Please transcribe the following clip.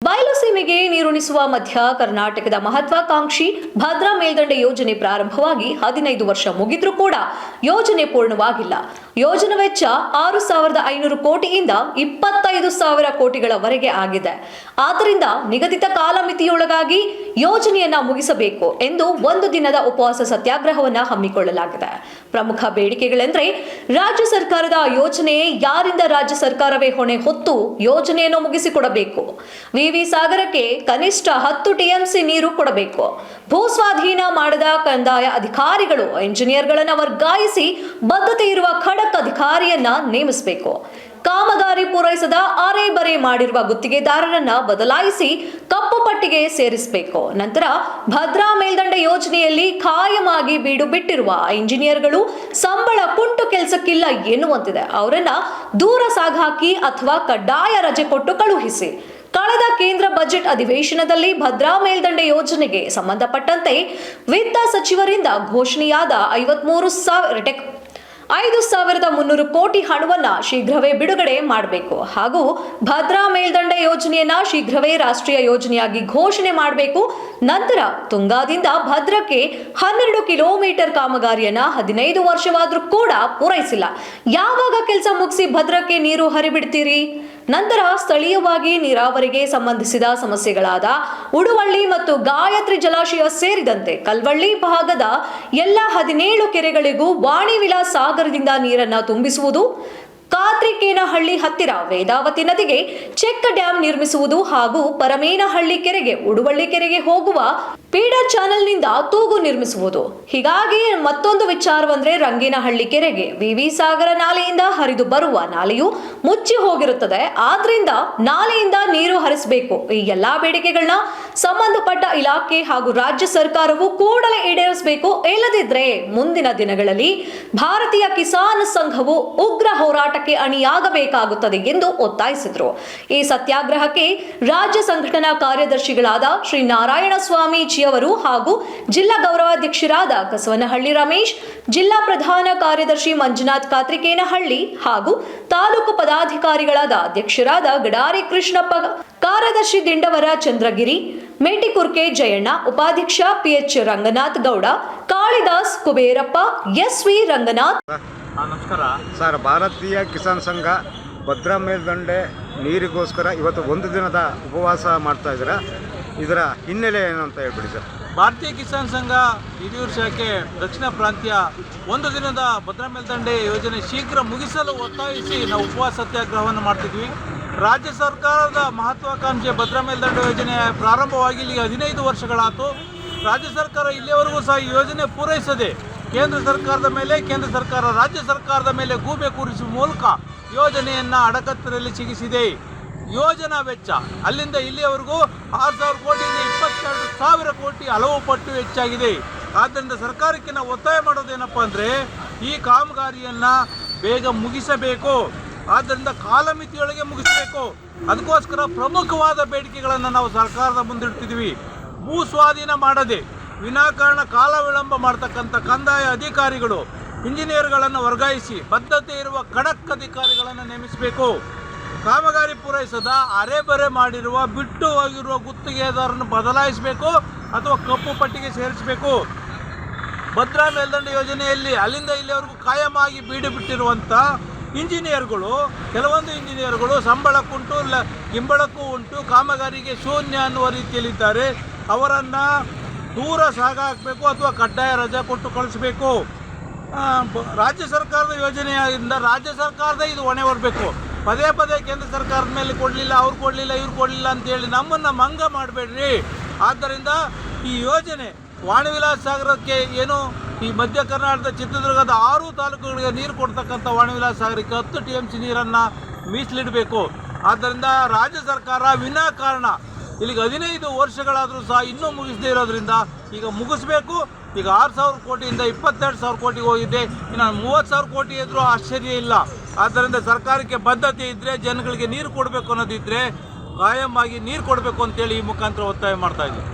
Bye, los ಬಯಲುಸೀಮೆಗೆ ನೀರುಣಿಸುವ ಮಧ್ಯ ಕರ್ನಾಟಕದ ಮಹತ್ವಾಕಾಂಕ್ಷಿ ಭದ್ರಾ ಮೇಲ್ದಂಡೆ ಯೋಜನೆ ಪ್ರಾರಂಭವಾಗಿ ಹದಿನೈದು ವರ್ಷ ಮುಗಿದ್ರೂ ಕೂಡ ಯೋಜನೆ ಪೂರ್ಣವಾಗಿಲ್ಲ. ಯೋಜನೆ ವೆಚ್ಚ ಆರು ಸಾವಿರದ ಐನೂರು ಕೋಟಿಯಿಂದ ಇಪ್ಪತ್ತೈದು ಸಾವಿರ ಕೋಟಿಗಳವರೆಗೆ ಆಗಿದೆ. ಆದ್ದರಿಂದ ನಿಗದಿತ ಕಾಲಮಿತಿಯೊಳಗಾಗಿ ಯೋಜನೆಯನ್ನ ಮುಗಿಸಬೇಕು ಎಂದು ಒಂದು ದಿನದ ಉಪವಾಸ ಸತ್ಯಾಗ್ರಹವನ್ನ ಹಮ್ಮಿಕೊಳ್ಳಲಾಗಿದೆ. ಪ್ರಮುಖ ಬೇಡಿಕೆಗಳೆಂದ್ರೆ ರಾಜ್ಯ ಸರ್ಕಾರದ ಯೋಜನೆ ಯಾರಿಂದ ರಾಜ್ಯ ಸರ್ಕಾರವೇ ಹೊಣೆ ಹೊತ್ತು ಯೋಜನೆಯನ್ನು ಮುಗಿಸಿಕೊಡಬೇಕು. ವಿವಿ ಕನಿಷ್ಠ ಹತ್ತು ಟಿಎಂಸಿ ನೀರು ಕೊಡಬೇಕು. ಭೂ ಸ್ವಾಧೀನ ಮಾಡದ ಕಂದಾಯ ಅಧಿಕಾರಿಗಳು ಇಂಜಿನಿಯರ್ಗಳನ್ನು ವರ್ಗಾಯಿಸಿ ಬದ್ಧತೆ ಇರುವ ಖಡಕ್ ಅಧಿಕಾರಿಯನ್ನ ನೇಮಿಸಬೇಕು. ಕಾಮಗಾರಿ ಪೂರೈಸದ ಅರೆ ಬರೆ ಮಾಡಿರುವ ಗುತ್ತಿಗೆದಾರರನ್ನ ಬದಲಾಯಿಸಿ ಕಪ್ಪು ಪಟ್ಟಿಗೆ ಸೇರಿಸಬೇಕು. ನಂತರ ಭದ್ರಾ ಮೇಲ್ದಂಡ ಯೋಜನೆಯಲ್ಲಿ ಖಾಯಮಾಗಿ ಬೀಡು ಬಿಟ್ಟಿರುವ ಇಂಜಿನಿಯರ್ಗಳು ಸಂಬಳ ಕುಂಟು ಕೆಲಸಕ್ಕಿಲ್ಲ ಎನ್ನುವಂತಿದೆ. ಅವರನ್ನ ದೂರ ಸಾಗಾಕಿ ಅಥವಾ ಕಡ್ಡಾಯ ರಜೆ ಕೊಟ್ಟು ಕಳುಹಿಸಿ. ಕಳೆದ ಕೇಂದ್ರ ಬಜೆಟ್ ಅಧಿವೇಶನದಲ್ಲಿ ಭದ್ರಾ ಮೇಲ್ದಂಡೆ ಯೋಜನೆಗೆ ಸಂಬಂಧಪಟ್ಟಂತೆ ವಿತ್ತ ಸಚಿವರಿಂದ ಘೋಷಣೆಯಾದ ಐವತ್ಮೂರು ಸಾವಿರ ಟೆಕ್, ಐದು ಸಾವಿರದ ಮುನ್ನೂರು ಕೋಟಿ ಹಣವನ್ನ ಶೀಘ್ರವೇ ಬಿಡುಗಡೆ ಮಾಡಬೇಕು ಹಾಗೂ ಭದ್ರಾ ಮೇಲ್ದಂಡೆ ಯೋಜನೆಯನ್ನ ಶೀಘ್ರವೇ ರಾಷ್ಟ್ರೀಯ ಯೋಜನೆಯಾಗಿ ಘೋಷಣೆ ಮಾಡಬೇಕು. ನಂತರ ತುಂಗಾದಿಂದ ಭದ್ರಕ್ಕೆ ಹನ್ನೆರಡು ಕಿಲೋಮೀಟರ್ ಕಾಮಗಾರಿಯನ್ನ ಹದಿನೈದು ವರ್ಷವಾದರೂ ಕೂಡ ಪೂರೈಸಿಲ್ಲ. ಯಾವಾಗ ಕೆಲಸ ಮುಗಿಸಿ ಭದ್ರಕ್ಕೆ ನೀರು ಹರಿಬಿಡ್ತೀರಿ? ನಂತರ ಸ್ಥಳೀಯವಾಗಿ ನೀರಾವರಿಗೆ ಸಂಬಂಧಿಸಿದ ಸಮಸ್ಯೆಗಳಾದ ಉಡುವಳ್ಳಿ ಮತ್ತು ಗಾಯತ್ರಿ ಜಲಾಶಯ ಸೇರಿದಂತೆ ಕಲ್ವಳ್ಳಿ ಭಾಗದ ಎಲ್ಲ ಹದಿನೇಳು ಕೆರೆಗಳಿಗೂ ವಾಣಿ ವಿಲಾಸ್ ಸಾಗರದಿಂದ ನೀರನ್ನು ತುಂಬಿಸುವುದು, ಕಾತ್ರಿಕೇನಹಳ್ಳಿ ಹತ್ತಿರ ವೇದಾವತಿ ನದಿಗೆ ಚೆಕ್ ಡ್ಯಾಂ ನಿರ್ಮಿಸುವುದು ಹಾಗೂ ಪರಮೇನಹಳ್ಳಿ ಕೆರೆಗೆ, ಉಡುವಳ್ಳಿ ಕೆರೆಗೆ ಹೋಗುವ ಪೀಡರ್ ಚಾನೆಲ್ನಿಂದ ತೂಗು ನಿರ್ಮಿಸುವುದು. ಹೀಗಾಗಿ ಮತ್ತೊಂದು ವಿಚಾರವಂದ್ರೆ ರಂಗಿನಹಳ್ಳಿ ಕೆರೆಗೆ. ವಿವಿ ಸಾಗರ ನಾಲೆಯಿಂದ ಹರಿದು ಬರುವ ನಾಲೆಯು ಮುಚ್ಚಿ ಹೋಗಿರುತ್ತದೆ. ಆದ್ರಿಂದ ನಾಲೆಯಿಂದ ನೀರು ಹರಿಸಬೇಕು. ಈ ಎಲ್ಲಾ ಬೇಡಿಕೆಗಳನ್ನ ಸಂಬಂಧಪಟ್ಟ ಇಲಾಖೆ ಹಾಗೂ ರಾಜ್ಯ ಸರ್ಕಾರವು ಕೂಡಲೇ ಈಡೇರಿಸಬೇಕು. ಇಲ್ಲದಿದ್ರೆ ಮುಂದಿನ ದಿನಗಳಲ್ಲಿ ಭಾರತೀಯ ಕಿಸಾನ್ ಸಂಘವು ಉಗ್ರ ಹೋರಾಟಕ್ಕೆ ಅಣಿಯಾಗಬೇಕಾಗುತ್ತದೆ ಎಂದು ಒತ್ತಾಯಿಸಿದರು. ಈ ಸತ್ಯಾಗ್ರಹಕ್ಕೆ ರಾಜ್ಯ ಸಂಘಟನಾ ಕಾರ್ಯದರ್ಶಿಗಳಾದ ಶ್ರೀ ನಾರಾಯಣ ಸ್ವಾಮೀಜಿಯವರು ಹಾಗೂ ಜಿಲ್ಲಾ ಗೌರವಾಧ್ಯಕ್ಷರಾದ ಕಸವನಹಳ್ಳಿ ರಮೇಶ್, ಜಿಲ್ಲಾ ಪ್ರಧಾನ ಕಾರ್ಯದರ್ಶಿ ಮಂಜುನಾಥ್ ಕಾತ್ರಿಕೇನಹಳ್ಳಿ ಹಾಗೂ ತಾಲೂಕು ಪದಾಧಿಕಾರಿಗಳಾದ ಅಧ್ಯಕ್ಷರಾದ ಗಡಾರಿ ಕೃಷ್ಣಪ್ಪ, ಕಾರ್ಯದರ್ಶಿ ದಿಂಡವರ ಚಂದ್ರಗಿರಿ, ಮೇಟಿಕುರ್ಕೆ ಜಯಣ್ಣ, ಉಪಾಧ್ಯಕ್ಷ P H Ranganath Gowda, Kalidas Kuberappa S V Ranganath. ನಮಸ್ಕಾರ. ಸರ್, ಭಾರತೀಯ ಕಿಸಾನ್ ಸಂಘ ಭದ್ರಾ ಮೇಲ್ದಂಡೆ ನೀರಿಗೋಸ್ಕರ ಇವತ್ತು ಒಂದು ದಿನದ ಉಪವಾಸ ಮಾಡ್ತಾ ಇದ್ದೀರಾ? ಇದರ ಹಿನ್ನೆಲೆ ಏನು ಅಂತ ಹೇಳ್ಬಿಡಿ ಸರ್. ಭಾರತೀಯ ಕಿಸಾನ್ ಸಂಘ ಹಿರಿಯೂರು ಶಾಖೆ ದಕ್ಷಿಣ ಪ್ರಾಂತ್ಯ ಒಂದು ದಿನದ ಭದ್ರಾ ಮೇಲ್ದಂಡೆ ಯೋಜನೆ ಶೀಘ್ರ ಮುಗಿಸಲು ಒತ್ತಾಯಿಸಿ ನಾವು ಉಪವಾಸ ಸತ್ಯಾಗ್ರಹವನ್ನು ಮಾಡ್ತಿದ್ವಿ. ರಾಜ್ಯ ಸರ್ಕಾರದ ಮಹತ್ವಾಕಾಂಕ್ಷೆ ಭದ್ರಾ ಮೇಲ್ದಂಡೆ ಯೋಜನೆ ಪ್ರಾರಂಭವಾಗಿ ಇಲ್ಲಿ ಹದಿನೈದು ವರ್ಷಗಳಾಯಿತು ರಾಜ್ಯ ಸರ್ಕಾರ ಇಲ್ಲಿಯವರೆಗೂ ಸಹ ಈ ಯೋಜನೆ ಪೂರೈಸದೆ ಕೇಂದ್ರ ಸರ್ಕಾರದ ಮೇಲೆ, ಕೇಂದ್ರ ಸರ್ಕಾರ ರಾಜ್ಯ ಸರ್ಕಾರದ ಮೇಲೆ ಗೂಬೆ ಕೂರಿಸುವ ಮೂಲಕ ಯೋಜನೆಯನ್ನು ಅಡಕತ್ತರಲ್ಲಿ ಸಿಗಿಸಿದೆ. ಯೋಜನಾ ವೆಚ್ಚ. ಅಲ್ಲಿಂದ ಇಲ್ಲಿಯವರೆಗೂ ಆರು ಸಾವಿರ ಕೋಟಿಯಿಂದ ಇಪ್ಪತ್ತೆರಡು ಸಾವಿರ ಕೋಟಿ ಹಲವು ಪಟ್ಟು ಹೆಚ್ಚಾಗಿದೆ. ಆದ್ದರಿಂದ ಸರ್ಕಾರಕ್ಕೆ ನಾವು ಒತ್ತಾಯ ಮಾಡೋದೇನಪ್ಪ ಅಂದರೆ, ಈ ಕಾಮಗಾರಿಯನ್ನು ಬೇಗ ಮುಗಿಸಬೇಕು. ಆದ್ದರಿಂದ ಕಾಲಮಿತಿಯೊಳಗೆ ಮುಗಿಸಬೇಕು. ಅದಕ್ಕೋಸ್ಕರ ಪ್ರಮುಖವಾದ ಬೇಡಿಕೆಗಳನ್ನು ನಾವು ಸರ್ಕಾರದ ಮುಂದಿಡ್ತಿದ್ವಿ ಭೂ ಸ್ವಾಧೀನ ಮಾಡದೆ, ವಿನಾಕಾರಣ ಕಾಲ ವಿಳಂಬ ಮಾಡ್ತಕ್ಕಂಥ ಕಂದಾಯ ಅಧಿಕಾರಿಗಳು, ಇಂಜಿನಿಯರ್ಗಳನ್ನು ವರ್ಗಾಯಿಸಿ, ಬದ್ಧತೆ ಇರುವ ಖಡಕ್ ಅಧಿಕಾರಿಗಳನ್ನು ನೇಮಿಸಬೇಕು. ಕಾಮಗಾರಿ ಪೂರೈಸದ ಅರೆಬರೆ ಮಾಡಿರುವ ಬಿಟ್ಟು ಹೋಗಿರುವ ಗುತ್ತಿಗೆದಾರನ್ನು ಬದಲಾಯಿಸಬೇಕು ಅಥವಾ ಕಪ್ಪು ಪಟ್ಟಿಗೆ ಸೇರಿಸಬೇಕು? ಭದ್ರಾ ಮೇಲ್ದಂಡೆ ಯೋಜನೆಯಲ್ಲಿ ಅಲ್ಲಿಂದ ಇಲ್ಲಿವರೆಗೂ ಕಾಯಮಾಗಿ ಬೀಡು ಬಿಟ್ಟಿರುವಂಥ ಇಂಜಿನಿಯರ್ಗಳು, ಕೆಲವೊಂದು ಇಂಜಿನಿಯರ್ಗಳು ಸಂಬಳಕ್ಕುಂಟು, ಲ, ಗಿಂಬಳಕ್ಕೂ ಉಂಟು, ಕಾಮಗಾರಿಗೆ ಶೂನ್ಯ ಅನ್ನುವ ರೀತಿಯಲ್ಲಿದ್ದಾರೆ. ಅವರನ್ನು ದೂರ ಸಾಗಾಕಬೇಕು ಅಥವಾ ಕಡ್ಡಾಯ ರಜೆ ಕೊಟ್ಟು ಕಳಿಸಬೇಕು. ರಾಜ್ಯ ಸರ್ಕಾರದ ಯೋಜನೆಯಿಂದ ರಾಜ್ಯ ಸರ್ಕಾರದ ಇದು ಹೊಣೆ ಬರಬೇಕು ಪದೇ ಪದೇ ಕೇಂದ್ರ ಸರ್ಕಾರದ ಮೇಲೆ ಕೊಡಲಿಲ್ಲ, ಅವ್ರು ಕೊಡಲಿಲ್ಲ, ಇವ್ರು ಕೊಡಲಿಲ್ಲ ಅಂತೇಳಿ ನಮ್ಮನ್ನು ಮಂಗ ಮಾಡಬೇಡ್ರಿ. ಆದ್ದರಿಂದ ಈ ಯೋಜನೆ ವಾಣಿವಿಲಾಸ ಸಾಗರಕ್ಕೆ ಏನು ಈ ಮಧ್ಯ ಕರ್ನಾಟಕದ ಚಿತ್ರದುರ್ಗದ ಆರು ತಾಲೂಕುಗಳಿಗೆ ನೀರು ಕೊಡ್ತಕ್ಕಂಥ ವಾಣಿವಿಲಾಸ ಸಾಗರಕ್ಕೆ ಹತ್ತು ಟಿ ಎಂ ಸಿ ನೀರನ್ನು ಮೀಸಲಿಡಬೇಕು. ಆದ್ದರಿಂದ ರಾಜ್ಯ ಸರ್ಕಾರ ವಿನಾಕಾರಣ ಇಲ್ಲಿಗೆ ಹದಿನೈದು ವರ್ಷಗಳಾದರೂ ಸಹ ಇನ್ನೂ ಮುಗಿಸದೇ ಇರೋದ್ರಿಂದ ಈಗ ಮುಗಿಸ್ಬೇಕು. ಈಗ ಆರು ಸಾವಿರ ಕೋಟಿಯಿಂದ ಇಪ್ಪತ್ತೆರಡು ಸಾವಿರ ಕೋಟಿಗೆ ಹೋಗಿದೆ. ಇನ್ನು ಮೂವತ್ತು ಸಾವಿರ ಕೋಟಿ ಇದ್ರೂ ಆಶ್ಚರ್ಯ ಇಲ್ಲ. ಆದ್ದರಿಂದ ಸರ್ಕಾರಕ್ಕೆ ಬದ್ಧತೆ ಇದ್ದರೆ ಜನಗಳಿಗೆ ನೀರು ಕೊಡಬೇಕು ಅನ್ನೋದಿದ್ರೆ, ಕಾಯಂ ಆಗಿ ನೀರು ಕೊಡಬೇಕು ಅಂತೇಳಿ ಈ ಮುಖಾಂತರ ಒತ್ತಾಯ ಮಾಡ್ತಾ ಇದ್ದೀವಿ